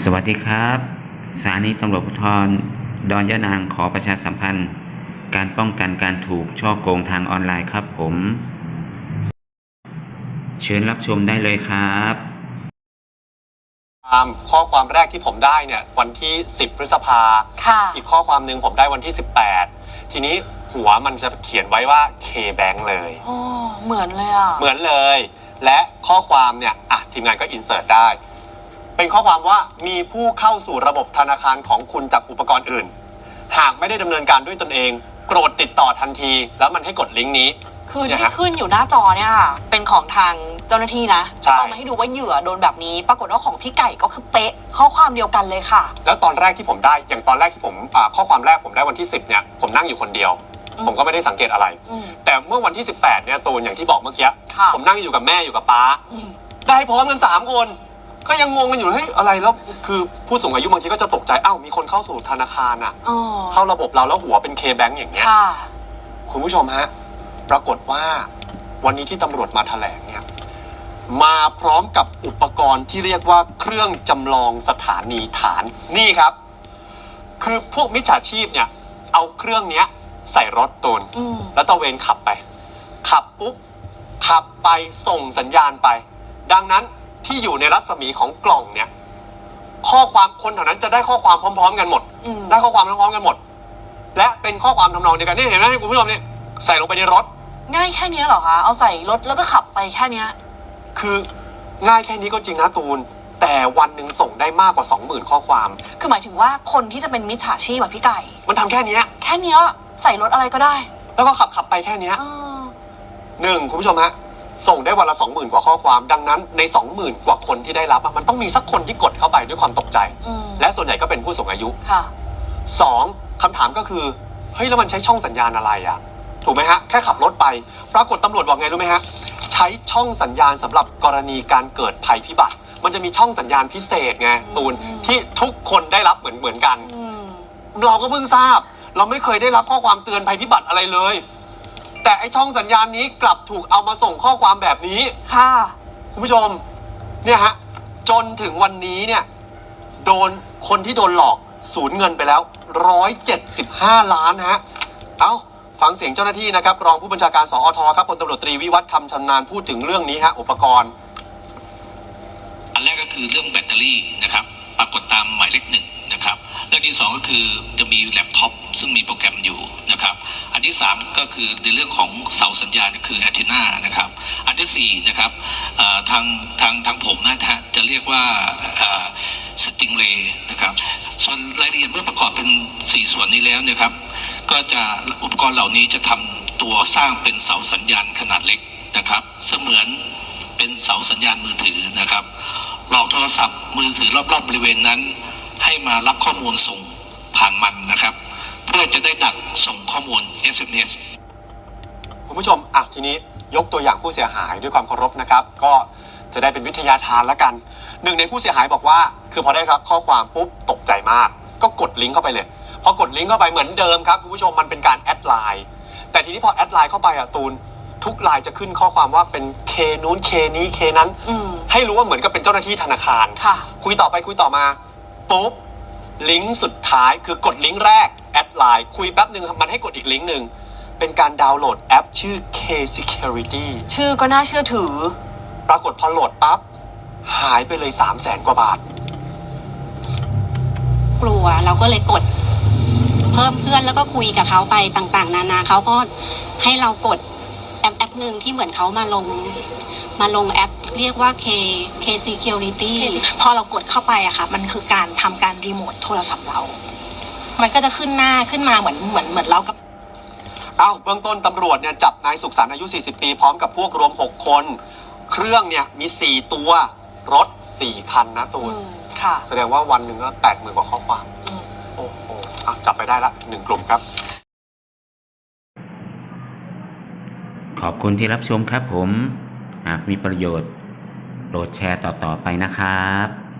สวัสดีครับสถานีตำรวจภูธรดอนยะนางขอประชาสัมพันธ์ การป้องกันการถูกช่อโกงทางออนไลน์ครับผม เชิญรับชมได้เลยครับตามข้อความแรกที่ผมได้เนี่ยวันที่ 10 พฤษภาค่ะอีกข้อความหนึ่งผมได้วันที่ 18 ทีนี้หัวมันจะเขียนไว้ว่า K-Bank เลยโอ้เหมือนเลยอะ เหมือนเลย และข้อความเนี่ยอะทีมงานก็อินเสิร์ตได้ เป็นข้อความว่ามีผู้เข้าสู่ระบบธนาคารของคุณจากอุปกรณ์อื่น หากไม่ได้ดำเนินการด้วยตนเอง โปรดติดต่อทันที แล้วมันให้กดลิงก์นี้ คือเนี่ยที่ฮะขึ้นอยู่หน้าจอเนี่ยค่ะเป็นของทางเจ้าหน้าที่นะใช่ เอามาให้ดูว่าเหยื่อโดนแบบนี้ ปรากฏว่าของพี่ไก่ก็คือเป๊ะข้อความเดียวกันเลยค่ะ แล้วตอนแรกที่ผมได้ อย่างตอนแรกที่ผมอ่าข้อความแรกผมได้วันที่ 10เนี่ยผมนั่งอยู่คนเดียว อืม ผมก็ไม่ได้สังเกตอะไร อืม แต่เมื่อวันที่ 18เนี่ยตูนอย่างที่บอกเมื่อกี้ค่ะ ผมนั่งอยู่กับแม่อยู่กับป้า อืมได้พร้อมกันสามคน ก็ยังงงกันอยู่เลยเฮ้ยอะไรแล้วคือผู้สูงอายุบางทีก็จะตกใจอ้าวมีคนเข้าสู่ธนาคารอะ อ๋อเข้าระบบเราแล้วหัวเป็นเคแบงอย่างเงี้ย ค่ะ คุณผู้ชมฮะ ปรากฏว่าวันนี้ที่ตำรวจมาแถลงเนี่ย มาพร้อมกับอุปกรณ์ที่เรียกว่าเครื่องจำลองสถานีฐานนี่ครับ คือพวกมิจฉาชีพเนี่ย เอาเครื่องเนี้ย ใส่รถตูนอืม แล้วตระเวนขับไป ขับปุ๊บขับไปส่งสัญญาณไป ดังนั้น ที่อยู่ในรัศมีของกล่องเนี่ย ข้อความคนแถวนั้นจะได้ข้อความพร้อม ๆ กันหมด อืมได้ข้อความพร้อมๆกันหมด และเป็นข้อความทำนองเดียวกันนี่เห็นไหมคุณผู้ชมเนี่ยใส่ลงไปในรถ ง่ายแค่เนี้ยเหรอคะ เอาใส่รถแล้วก็ขับไปแค่เนี้ยคือง่ายแค่นี้ก็จริงนะตูน แต่วันหนึ่งส่งได้มากกว่า 20,000 ข้อความ คือหมายถึงว่าคนที่จะเป็นมิจฉาชีพแบบพี่ไก่ มันทำแค่เนี้ยแค่เนี้ยใส่รถอะไรก็ได้แล้วก็ขับขับไปแค่เนี้ยอ่าหนึ่งคุณผู้ชมฮะ ส่งได้วันละ 20,000 กว่าข้อความ ดังนั้นใน 20,000 กว่าคนที่ได้รับอะมันต้องมีสักคนที่กดเข้าไปด้วยความตกใจ อืมและส่วนใหญ่ก็เป็นผู้สูงอายุ ค่ะ สองคำถามก็คือ เฮ้ย แล้วมันใช้ช่องสัญญาณอะไรอะถูกไหมฮะ แค่ขับรถไป ปรากฏตำรวจบอกไงรู้ไหมฮะ ใช้ช่องสัญญาณสำหรับกรณีการเกิดภัยพิบัติ มันจะมีช่องสัญญาณพิเศษไงตูนอืมที่ทุกคนได้รับเหมือนเหมือนกัน อืม เราก็เพิ่งทราบ เราไม่เคยได้รับข้อความเตือนภัยพิบัติอะไรเลย แต่ไอช่องสัญญาณนี้กลับถูกเอามาส่งข้อความแบบนี้ ค่ะ คุณผู้ชม เนี่ยฮะ จนถึงวันนี้เนี่ย โดนคนที่โดนหลอกสูญเงินไปแล้ว 175 ล้านฮะ เอาฟังเสียงเจ้าหน้าที่นะครับ รองผู้บัญชาการสอทครับพลตำรวจตรีวิวัฒน์คำชำนาญพูดถึงเรื่องนี้ฮะ อุปกรณ์ อันแรกก็คือเรื่องแบตเตอรี่นะครับ ปรากฏตามหมายเลขหนึ่ง ที่สองก็คือจะมีแล็ปท็อปซึ่งมีโปรแกรมอยู่นะครับ อันที่สามก็คือในเรื่องของเสาสัญญาณคือแอนตินานะครับ อันที่สี่นะครับทางทางทางผมนะจะเรียกว่าสติงเลยนะครับส่วนรายละเอียดเมื่อประกอบเป็นสี่ส่วนนี้แล้วนะครับ ก็จะอุปกรณ์เหล่านี้จะทำตัวสร้างเป็นเสาสัญญาณขนาดเล็กนะครับ เสมือนเป็นเสาสัญญาณมือถือนะครับหลอกโทรศัพท์มือถือรอบๆบริเวณนั้น ให้มารับข้อมูลส่งผ่านมันนะครับ เพื่อจะได้ดักส่งข้อมูล SMS คุณผู้ชมอะทีนี้ยกตัวอย่างผู้เสียหายด้วยความเคารพนะครับ ก็จะได้เป็นวิทยาทานละกัน หนึ่งในผู้เสียหายบอกว่า คือพอได้รับข้อความปุ๊บตกใจมาก ก็กดลิงก์เข้าไปเลยพอกดลิงก์เข้าไปเหมือนเดิมครับคุณผู้ชมมันเป็นการแอดไลน์แต่ทีนี้พอแอดไลน์เข้าไปอะตูนทุกไลน์จะขึ้นข้อความว่าเป็นเคนู้นเคนี้เคนั้น อืม ให้รู้ว่าเหมือนกับเป็นเจ้าหน้าที่ธนาคาร ค่ะ คุยต่อไปคุยต่อมา ปุ๊บลิงก์สุดท้ายคือกดลิงก์แรกแอดไลน์คุยแป๊บหนึ่งมันให้กดอีกลิงก์หนึ่งเป็นการดาวน์โหลดแอปชื่อ K Security ชื่อก็น่าเชื่อถือ ปรากฏพอโหลดปั๊บหายไปเลย3 0 0แสนกว่าบาท กลัวเราก็เลยกด เพิ่มเพื่อนแล้วก็คุยกับเขาไปต่าง ๆ นานาเขาก็ให้เรากดแอปแอปหนึ่งที่เหมือนเขามาลง มาลงแอป เรียกว่า K K Security พอเรากดเข้าไปอะค่ะ มันคือการทำการรีโมทโทรศัพท์เรา มันก็จะขึ้นหน้าขึ้นมาเหมือนเหมือนเหมือนเรากับเอาเบื้องต้นตำรวจเนี่ยจับนายสุขสันต์อายุ 40 ปี พร้อมกับพวกรวม 6 คน เครื่องเนี่ยมี 4 ตัว รถ 4 คันนะตูนอืมค่ะ แสดงว่าวันหนึ่งก็แปดหมื่นกว่าข้อความอืมโอ้โหอะจับไปได้ละหนึ่งกลุ่มครับ ขอบคุณที่รับชมครับผม หากมีประโยชน์ โปรดแชร์ต่อๆไปนะครับ